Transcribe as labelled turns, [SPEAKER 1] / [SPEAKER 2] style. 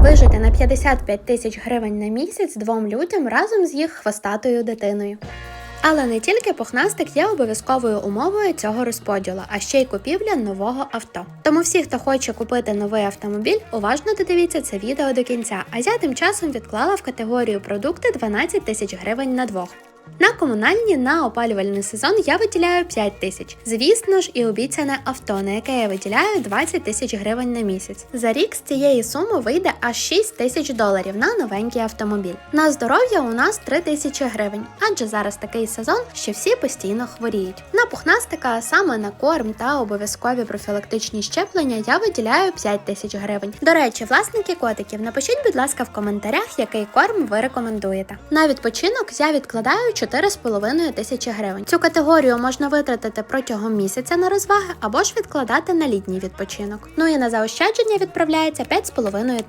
[SPEAKER 1] Вижити на 55 тисяч гривень на місяць двом людям разом з їх хвостатою дитиною. Але не тільки пухнастик є обов'язковою умовою цього розподілу, а ще й купівля нового авто. Тому всі, хто хоче купити новий автомобіль, уважно додивіться це відео до кінця. А я тим часом відклала в категорію продукти 12 тисяч гривень на двох. На комунальні на опалювальний сезон я виділяю 5 тисяч. Звісно ж, і обіцяне авто, на яке я виділяю 20 тисяч гривень на місяць. За рік з цієї суми вийде аж 6 тисяч доларів на новенький автомобіль. На здоров'я у нас 3 тисячі гривень, адже зараз такий сезон, що всі постійно хворіють. На пухнастика, саме на корм та обов'язкові профілактичні щеплення, я виділяю 5 тисяч гривень. До речі, власники котиків, напишіть, будь ласка, в коментарях, який корм ви рекомендуєте. На відпочинок я відкладаю 4,5 тисячі гривень. Цю категорію можна витратити протягом місяця на розваги або ж відкладати на літній відпочинок. Ну і на заощадження відправляється 5,5